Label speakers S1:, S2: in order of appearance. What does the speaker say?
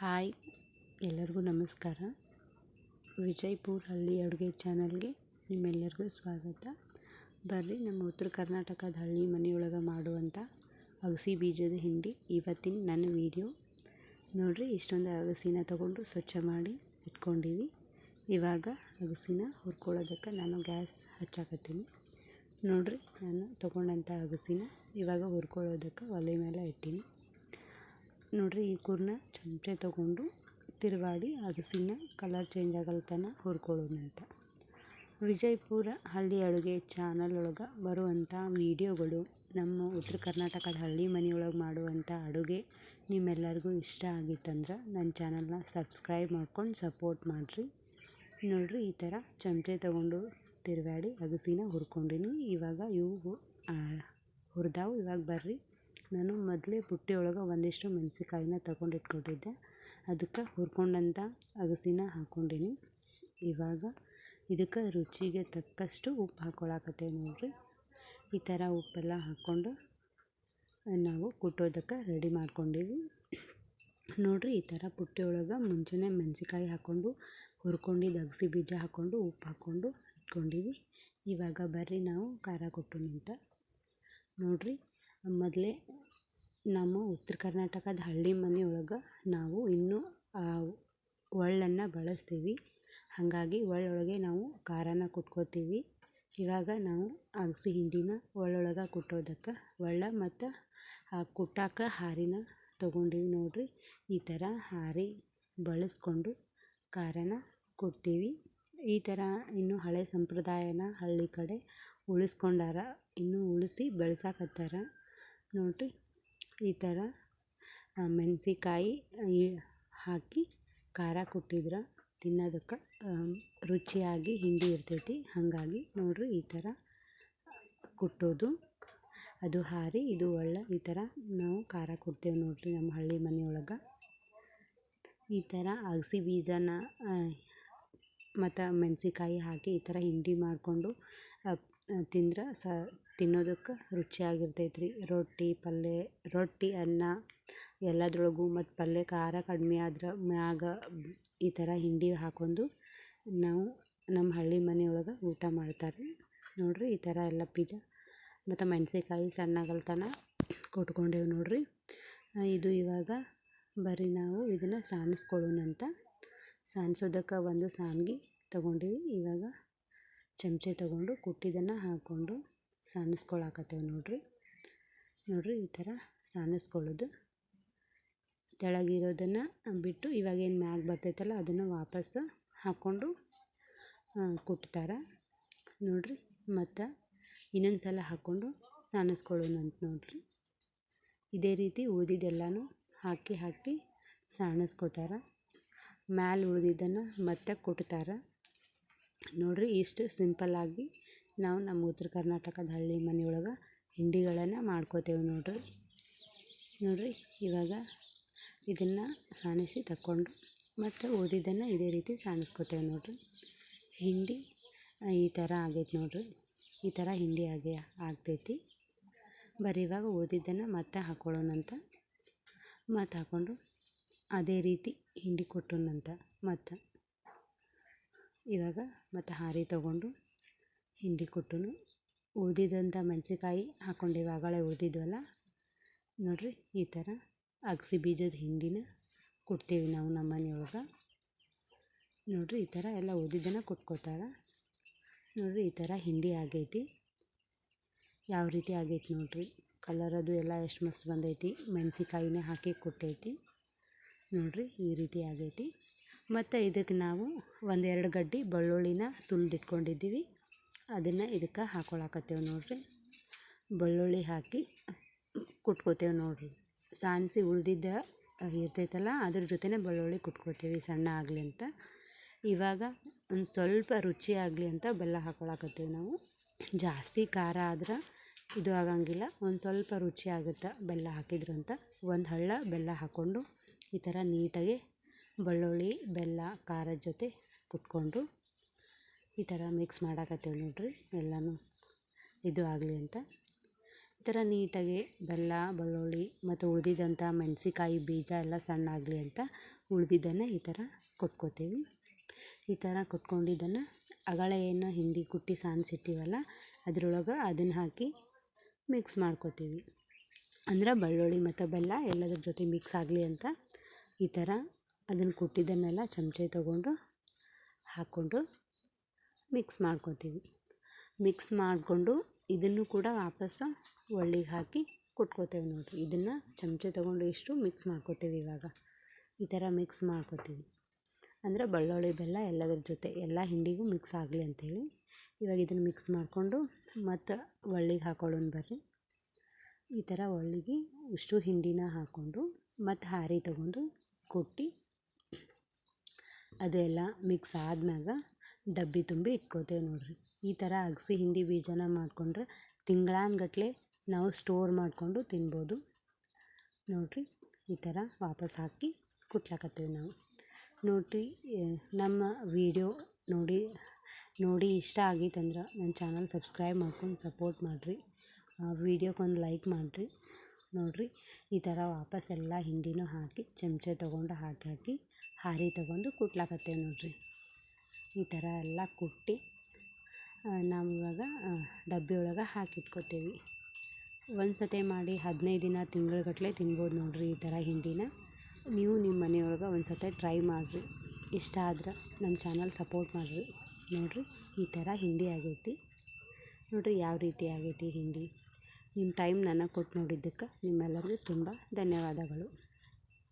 S1: Hi, ಎಲ್ಲರಿಗೂ ನಮಸ್ಕಾರ. ವಿಜಯಪುರ ಹಳ್ಳಿ ಅಡುಗೆ ಚಾನಲ್ಗೆ ನಿಮ್ಮೆಲ್ಲರಿಗೂ ಸ್ವಾಗತ. ಬರ್ರಿ, ನಮ್ಮ ಉತ್ತರ ಕರ್ನಾಟಕದ ಹಳ್ಳಿ ಮನೆಯೊಳಗೆ ಮಾಡುವಂಥ ಅಗಸಿ ಬೀಜದ ಹಿಂಡಿ ಇವತ್ತಿನ ನನ್ನ ವಿಡಿಯೋ. ನೋಡಿರಿ, ಇಷ್ಟೊಂದು ಅಗಸಿನ ತಗೊಂಡು ಸ್ವಚ್ಛ ಮಾಡಿ ಇಟ್ಕೊಂಡಿವಿ. ಇವಾಗ ಅಗಸಿನ ಹುರ್ಕೊಳ್ಳೋದಕ್ಕೆ ನಾನು ಗ್ಯಾಸ್ ಹಚ್ಚಾಕತ್ತೀನಿ. ನೋಡಿರಿ, ನಾನು ತೊಗೊಂಡಂಥ ಅಗಸಿನ ಇವಾಗ ಹುರ್ಕೊಳ್ಳೋದಕ್ಕೆ ಒಲೆ ಮೇಲೆ ಇಟ್ಟೀನಿ. ನೋಡಿರಿ ಈ ಕೂರನ್ನ ಚಮಚೆ ತೊಗೊಂಡು ತಿರುವಾಡಿ ಅಗಸಿನ ಕಲರ್ ಚೇಂಜ್ ಆಗಲ್ ತನಕ ಹುರ್ಕೊಳ್ಳೋಣಂತ ವಿಜಯಪುರ ಹಳ್ಳಿ ಅಡುಗೆ ಚಾನಲ್ ಒಳಗೆ ಬರುವಂಥ ವೀಡಿಯೋಗಳು, ನಮ್ಮ ಉತ್ತರ ಕರ್ನಾಟಕದ ಹಳ್ಳಿ ಮನೆಯೊಳಗೆ ಮಾಡುವಂಥ ಅಡುಗೆ ನಿಮ್ಮೆಲ್ಲರಿಗೂ ಇಷ್ಟ ಆಗಿತ್ತಂದ್ರೆ ನನ್ನ ಚಾನಲ್ನ ಸಬ್ಸ್ಕ್ರೈಬ್ ಮಾಡ್ಕೊಂಡು ಸಪೋರ್ಟ್ ಮಾಡಿರಿ. ನೋಡಿರಿ ಈ ಥರ ಚಮಚೆ ತೊಗೊಂಡು ತಿರುಗಾಡಿ ಅಗಸಿನ ಹುರ್ಕೊಂಡಿನಿ. ಇವಾಗ ಇವು ಹುರಿದಾವು ಇವಾಗ ಬರ್ರಿ. ನಾನು ಮೊದಲೇ ಬುಟ್ಟಿ ಒಳಗೆ ಒಂದಿಷ್ಟು ಮೆಣ್ಸಿಕಾಯಿನ ತಗೊಂಡು ಇಟ್ಕೊಂಡಿದ್ದೆ ಅದಕ್ಕೆ ಹುರ್ಕೊಂಡಂಥ ಅಗಸಿನ ಹಾಕ್ಕೊಂಡೀನಿ. ಇವಾಗ ಇದಕ್ಕೆ ರುಚಿಗೆ ತಕ್ಕಷ್ಟು ಉಪ್ಪು ಹಾಕ್ಕೊಳಕತ್ತೇವೆ ನೋಡಿರಿ. ಈ ಥರ ಉಪ್ಪೆಲ್ಲ ಹಾಕ್ಕೊಂಡು ನಾವು ಕುಟ್ಟೋದಕ್ಕೆ ರೆಡಿ ಮಾಡ್ಕೊಂಡೀವಿ. ನೋಡಿರಿ, ಈ ಥರ ಪುಟ್ಟಿ ಒಳಗೆ ಮುಂಚೆನೇ ಮೆಣಸಿಕಾಯಿ ಹಾಕ್ಕೊಂಡು ಹುರ್ಕೊಂಡಿದ್ದು ಅಗಸಿ ಬೀಜ ಹಾಕ್ಕೊಂಡು ಉಪ್ಪು ಹಾಕ್ಕೊಂಡು ಇಟ್ಕೊಂಡೀವಿ. ಇವಾಗ ಬರ್ರಿ ನಾವು ಖಾರ ಕೊಟ್ಟು ನಿಂತ. ನೋಡಿರಿ ಮೊದಲೇ ನಮ್ಮ ಉತ್ತರ ಕರ್ನಾಟಕದ ಹಳ್ಳಿ ಮನೆಯೊಳಗೆ ನಾವು ಇನ್ನೂ ಒಳ್ಳನ್ನು ಬಳಸ್ತೀವಿ. ಹಾಗಾಗಿ ಒಳ್ಳೊಳಗೆ ನಾವು ಖಾರನ ಕುಟ್ಕೋತೀವಿ. ಇವಾಗ ನಾವು ಅಗಸಿ ಹಿಂಡಿನ ಒಳ್ಳೊಳಗೆ ಕುಟ್ಟೋದಕ್ಕೆ ಒಳ್ಳ ಮತ್ತು ಆ ಕುಟ್ಟಾಕ ಹಾರಿನ ತೊಗೊಂಡೀವಿ ನೋಡಿರಿ. ಈ ಥರ ಹಾರಿ ಬಳಸ್ಕೊಂಡು ಖಾರನ ಕುಟ್ತೀವಿ. ಈ ಥರ ಇನ್ನು ಹಳೆ ಸಂಪ್ರದಾಯನ ಹಳ್ಳಿ ಕಡೆ ಉಳಿಸ್ಕೊಂಡಾರ ಇನ್ನೂ ಉಳಿಸಿ ಬೆಳ್ಸಾಕತ್ತಾರ. ನೋಡಿರಿ, ಈ ಥರ ಮೆಣಸಿಕಾಯಿ ಹಾಕಿ ಖಾರ ಕುಟ್ಟಿದ್ರೆ ತಿನ್ನೋದಕ್ಕೆ ರುಚಿಯಾಗಿ ಹಿಂಡಿ ಇರ್ತೈತಿ. ಹಾಗಾಗಿ ನೋಡಿರಿ, ಈ ಥರ ಕುಟ್ಟೋದು. ಅದು ಹಾರಿ, ಇದು ಒಳ್ಳೆ, ಈ ಥರ ನಾವು ಖಾರ ಕುಟ್ತೇವೆ ನೋಡಿರಿ ನಮ್ಮ ಹಳ್ಳಿ ಮನೆಯೊಳಗೆ. ಈ ಥರ ಅಗಸಿ ಬೀಜನ ಮತ್ತು ಮೆಣಸಿಕಾಯಿ ಹಾಕಿ ಈ ಥರ ಹಿಂಡಿ ಮಾಡಿಕೊಂಡು ತಿಂದ್ರೆ ಸ, ತಿನ್ನೋದಕ್ಕೆ ರುಚಿಯಾಗಿರ್ತೈತೆ ರೀ. ರೊಟ್ಟಿ ಪಲ್ಯ ರೊಟ್ಟಿ, ಅನ್ನ, ಎಲ್ಲದ್ರೊಳಗೂ ಮತ್ತು ಪಲ್ಯ ಖಾರ ಕಡಿಮೆ ಆದ್ರೆ ಮ್ಯಾಗ ಈ ಥರ ಹಿಂಡಿ ಹಾಕೊಂಡು ನಾವು ನಮ್ಮ ಹಳ್ಳಿ ಮನೆಯೊಳಗೆ ಊಟ ಮಾಡ್ತಾರೆ. ನೋಡಿರಿ ಈ ಥರ ಎಲ್ಲ ಪಿಜ ಮತ್ತು ಮೆಣಸಿಕಾಯಿ ಸಣ್ಣಗಲ್ ತನಕ ಕೊಟ್ಕೊಂಡೇವೆ ನೋಡಿರಿ. ಇದು ಇವಾಗ ಬರೀ ನಾವು ಇದನ್ನು ಸಾನಿಸ್ಕೊಳ್ಳೋಣಂತ ಸಾನ್ಸೋದಕ್ಕೆ ಒಂದು ಸಾನ್ಗಿ ತೊಗೊಂಡೀವಿ. ಇವಾಗ ಚಮಚೆ ತೊಗೊಂಡು ಕುಟ್ಟಿದ್ದನ್ನು ಹಾಕ್ಕೊಂಡು ಸಾನಿಸ್ಕೊಳಕತ್ತೇವೆ ನೋಡಿರಿ. ನೋಡಿರಿ ಈ ಥರ ಸಾಣಿಸ್ಕೊಳ್ಳೋದು ತೆಳಗಿರೋದನ್ನು ಬಿಟ್ಟು ಇವಾಗ ಏನು ಮ್ಯಾಗ ಬರ್ತೈತಲ್ಲ ಅದನ್ನು ವಾಪಸ್ಸು ಹಾಕ್ಕೊಂಡು ಕುಟ್ತಾರೆ. ನೋಡಿರಿ ಮತ್ತು ಇನ್ನೊಂದು ಸಲ ಹಾಕ್ಕೊಂಡು ಸಾಣಿಸ್ಕೊಳ್ಳೋಣಂತ ನೋಡಿರಿ. ಇದೇ ರೀತಿ ಉಳಿದಿದ್ದೆಲ್ಲನೂ ಹಾಕಿ ಹಾಕಿ ಸಾಣಿಸ್ಕೋತಾರೆ ಮ್ಯಾಲೆ ಉಳಿದಿದ್ದನ್ನು ಮತ್ತೆ ಕುಟ್ತಾರೆ. ನೋಡಿರಿ ಇಷ್ಟು ಸಿಂಪಲ್ಲಾಗಿ ನಾವು ನಮ್ಮ ಉತ್ತರ ಕರ್ನಾಟಕದ ಹಳ್ಳಿ ಮನೆಯೊಳಗೆ ಹಿಂಡಿಗಳನ್ನು ಮಾಡ್ಕೋತೇವೆ ನೋಡಿರಿ. ನೋಡಿರಿ ಇವಾಗ ಇದನ್ನು ಸಾಣಿಸಿ ತಕ್ಕೊಂಡು ಮತ್ತು ಓದಿದ್ದನ್ನು ಇದೇ ರೀತಿ ಸಾಣಿಸ್ಕೋತೇವೆ ನೋಡಿರಿ. ಹಿಂಡಿ ಈ ಥರ ಆಗೈತೆ ನೋಡಿರಿ. ಈ ಥರ ಹಿಂಡಿ ಆಗಿ ಆಗ್ತೈತಿ. ಬರೀ ಇವಾಗ ಓದಿದ್ದನ್ನು ಮತ್ತೆ ಹಾಕ್ಕೊಳ್ಳೋಣಂತ ಮತ್ತು ಹಾಕ್ಕೊಂಡು ಅದೇ ರೀತಿ ಹಿಂಡಿ ಕೊಟ್ಟೋಣಂತ ಮತ್ತು ಇವಾಗ ಮತ್ತು ಹಾರಿ ತೊಗೊಂಡು ಹಿಂಡಿ ಕೊಟ್ಟನು ಉಳಿದಿದ್ದಂಥ ಮೆಣಸಿಕಾಯಿ ಹಾಕ್ಕೊಂಡೀವಿ ಆಗಳೇ ಉಳಿದಿದ್ವಲ್ಲ? ನೋಡಿರಿ, ಈ ಥರ ಅಗಸಿ ಬೀಜದ ಹಿಂಡಿನ ಕೊಡ್ತೀವಿ ನಾವು ನಮ್ಮ ಮನೆಯೊಳಗೆ. ನೋಡಿರಿ, ಈ ಥರ ಎಲ್ಲ ಉಳಿದಿದ್ದನ್ನು ಕೊಟ್ಕೋತಾರೆ. ನೋಡಿರಿ, ಈ ಥರ ಹಿಂಡಿ ಆಗೈತಿ. ಯಾವ ರೀತಿ ಆಗೈತಿ ನೋಡಿರಿ? ಕಲರ್ ಅದು ಎಲ್ಲ ಎಷ್ಟು ಮಸ್ತ್ ಬಂದೈತಿ. ಮೆಣಸಿಕಾಯಿನೇ ಹಾಕಿ ಕೊಟ್ಟೈತಿ. ನೋಡಿರಿ ಈ ರೀತಿ ಆಗೈತಿ. ಮತ್ತು ಇದಕ್ಕೆ ನಾವು ಒಂದೆರಡು ಗಡ್ಡಿ ಬೆಳ್ಳುಳ್ಳಿನ ಸುಲಿದಿಟ್ಕೊಂಡಿದ್ದೀವಿ. ಅದನ್ನು ಇದಕ್ಕೆ ಹಾಕೊಳಕತ್ತೇವೆ ನೋಡಿರಿ. ಬೆಳ್ಳುಳ್ಳಿ ಹಾಕಿ ಕುಟ್ಕೋತೇವೆ ನೋಡಿರಿ. ಸಾಣಿಸಿ ಉಳ್ದಿದ್ದ ಇರ್ತೈತಲ್ಲ, ಅದ್ರ ಜೊತೆನೇ ಬೆಳ್ಳುಳ್ಳಿ ಕುಟ್ಕೋತೀವಿ ಸಣ್ಣ ಆಗಲಿ ಅಂತ. ಇವಾಗ ಒಂದು ಸ್ವಲ್ಪ ರುಚಿ ಆಗಲಿ ಅಂತ ಬೆಲ್ಲ ಹಾಕೊಳಕತ್ತೇವೆ ನಾವು. ಜಾಸ್ತಿ ಖಾರ ಆದ್ರೆ ಇದು ಆಗಂಗಿಲ್ಲ, ಒಂದು ಸ್ವಲ್ಪ ರುಚಿ ಆಗುತ್ತೆ ಬೆಲ್ಲ ಹಾಕಿದ್ರು ಅಂತ ಒಂದು ಹಳ್ಳ ಬೆಲ್ಲ ಹಾಕ್ಕೊಂಡು ಈ ಥರ ನೀಟಾಗಿ ಬೆಳ್ಳುಳ್ಳಿ, ಬೆಲ್ಲ, ಖಾರದ ಜೊತೆ ಕುಟ್ಕೊಂಡು ಈ ಥರ ಮಿಕ್ಸ್ ಮಾಡಾಕತ್ತೇವೆ ನೋಡಿರಿ, ಎಲ್ಲನೂ ಇದು ಆಗಲಿ ಅಂತ. ಈ ಥರ ನೀಟಾಗಿ ಬೆಲ್ಲ, ಬೆಳ್ಳುಳ್ಳಿ ಮತ್ತು ಉಳಿದಿದ್ದಂಥ ಮೆಣಸಿಕಾಯಿ ಬೀಜ ಎಲ್ಲ ಸಣ್ಣ ಆಗಲಿ ಅಂತ ಉಳಿದಿದ್ದನ್ನು ಈ ಥರ ಕೊಟ್ಕೋತೀವಿ. ಈ ಥರ ಕೊಟ್ಕೊಂಡಿದ್ದನ್ನು ಅಗಳ ಏನು ಹಿಂಡಿ ಕುಟ್ಟಿ ಸಾನ್ಸಿಟ್ಟಿವಲ್ಲ, ಅದರೊಳಗೆ ಅದನ್ನು ಹಾಕಿ ಮಿಕ್ಸ್ ಮಾಡ್ಕೋತೀವಿ. ಅಂದ್ರೆ ಬೆಳ್ಳುಳ್ಳಿ ಮತ್ತು ಬೆಲ್ಲ ಎಲ್ಲದ್ರ ಜೊತೆ ಮಿಕ್ಸ್ ಆಗಲಿ ಅಂತ ಈ ಥರ ಅದನ್ನು ಕುಟ್ಟಿದ್ದನ್ನೆಲ್ಲ ಚಮಚೆ ತಗೊಂಡು ಹಾಕ್ಕೊಂಡು ಮಿಕ್ಸ್ ಮಾಡ್ಕೊತೀವಿ. ಮಿಕ್ಸ್ ಮಾಡಿಕೊಂಡು ಇದನ್ನು ಕೂಡ ವಾಪಸ್ಸು ಒಳ್ಳಿಗೆ ಹಾಕಿ ಕುಟ್ಕೋತೇವೆ ನೋಡಿರಿ. ಇದನ್ನು ಚಮಚೆ ತಗೊಂಡು ಇಷ್ಟು ಮಿಕ್ಸ್ ಮಾಡ್ಕೋತೀವಿ ಇವಾಗ. ಈ ಥರ ಮಿಕ್ಸ್ ಮಾಡ್ಕೋತೀವಿ. ಅಂದರೆ ಬೆಳ್ಳುಳ್ಳಿ, ಬೆಲ್ಲ ಎಲ್ಲದ್ರ ಜೊತೆ ಎಲ್ಲ ಹಿಂಡಿಗೂ ಮಿಕ್ಸ್ ಆಗಲಿ ಅಂತೇಳಿ ಇವಾಗ ಇದನ್ನು ಮಿಕ್ಸ್ ಮಾಡಿಕೊಂಡು ಮತ್ತು ಒಳ್ಳಿಗೆ ಹಾಕೊಳ್ಳೋಣ ಬರ್ರಿ. ಈ ಥರ ಒಳ್ಳಿಗೆ ಉಷ್ಟು ಹಿಂಡಿನ ಹಾಕ್ಕೊಂಡು ಮತ್ತು ಹಾರಿ ತೊಗೊಂಡು ಕುಟ್ಟಿ ಅದೆಲ್ಲ ಮಿಕ್ಸ್ ಆದ್ಮ್ಯಾಗ ಡಬ್ಬಿ ತುಂಬಿ ಇಟ್ಕೋತೇವೆ ನೋಡಿರಿ. ಈ ಥರ ಅಗಸಿ ಹಿಂಡಿ ಬೀಜನ ಮಾಡಿಕೊಂಡ್ರೆ ತಿಂಗಳಾನ್ಗಟ್ಲೆ ನಾವು ಸ್ಟೋರ್ ಮಾಡಿಕೊಂಡು ತಿನ್ಬೋದು. ನೋಡಿರಿ, ಈ ಥರ ವಾಪಸ್ ಹಾಕಿ ಕುಟ್ಲಾಕತ್ತೀವಿ ನಾವು. ನೋಡಿರಿ ನಮ್ಮ ವಿಡಿಯೋ ನೋಡಿ ನೋಡಿ ಇಷ್ಟ ಆಗಿತ್ತಂದ್ರೆ ನನ್ನ ಚಾನಲ್ ಸಬ್ಸ್ಕ್ರೈಬ್ ಮಾಡ್ಕೊಂಡು ಸಪೋರ್ಟ್ ಮಾಡಿರಿ. ವೀಡಿಯೋಕ್ಕೊಂದು ಲೈಕ್ ಮಾಡಿರಿ. ನೋಡಿರಿ, ಈ ಥರ ವಾಪಸ್ ಎಲ್ಲ ಹಿಂಡಿನೂ ಹಾಕಿ, ಚಮಚೆ ತೊಗೊಂಡು ಹಾಕಿ ಹಾಕಿ, ಹಾರಿ ತೊಗೊಂಡು ಕುಟ್ಲಾಕತ್ತೇವೆ ನೋಡಿರಿ. ಈ ಥರ ಎಲ್ಲ ಕುಟ್ಟಿ ನಾವು ಇವಾಗ ಡಬ್ಬಿ ಒಳಗೆ ಹಾಕಿಟ್ಕೋತೀವಿ. ಒಂದು ಸತಿ ಮಾಡಿ ಹದಿನೈದು ದಿನ ತಿಂಗಳುಗಟ್ಟಲೆ ತಿನ್ಬೋದು ನೋಡಿರಿ ಈ ಥರ ಹಿಂಡಿನ. ನೀವು ನಿಮ್ಮ ಮನೆಯೊಳಗೆ ಒಂದು ಸತಿ ಟ್ರೈ ಮಾಡಿರಿ. ಇಷ್ಟ ಆದ್ರೆ ನಮ್ಮ ಚಾನಲ್ ಸಪೋರ್ಟ್ ಮಾಡಿರಿ. ನೋಡಿರಿ, ಈ ಥರ ಹಿಂಡಿ ಆಗೈತಿ. ನೋಡಿರಿ, ಯಾವ ರೀತಿ ಆಗೈತಿ ಹಿಂಡಿ. ನಿಮ್ಮ ಟೈಮ್ ನನಗೆ ಕೊಟ್ಟು ನೋಡಿದ್ದಕ್ಕೆ ನಿಮ್ಮೆಲ್ಲರಿಗೂ ತುಂಬ ಧನ್ಯವಾದಗಳು.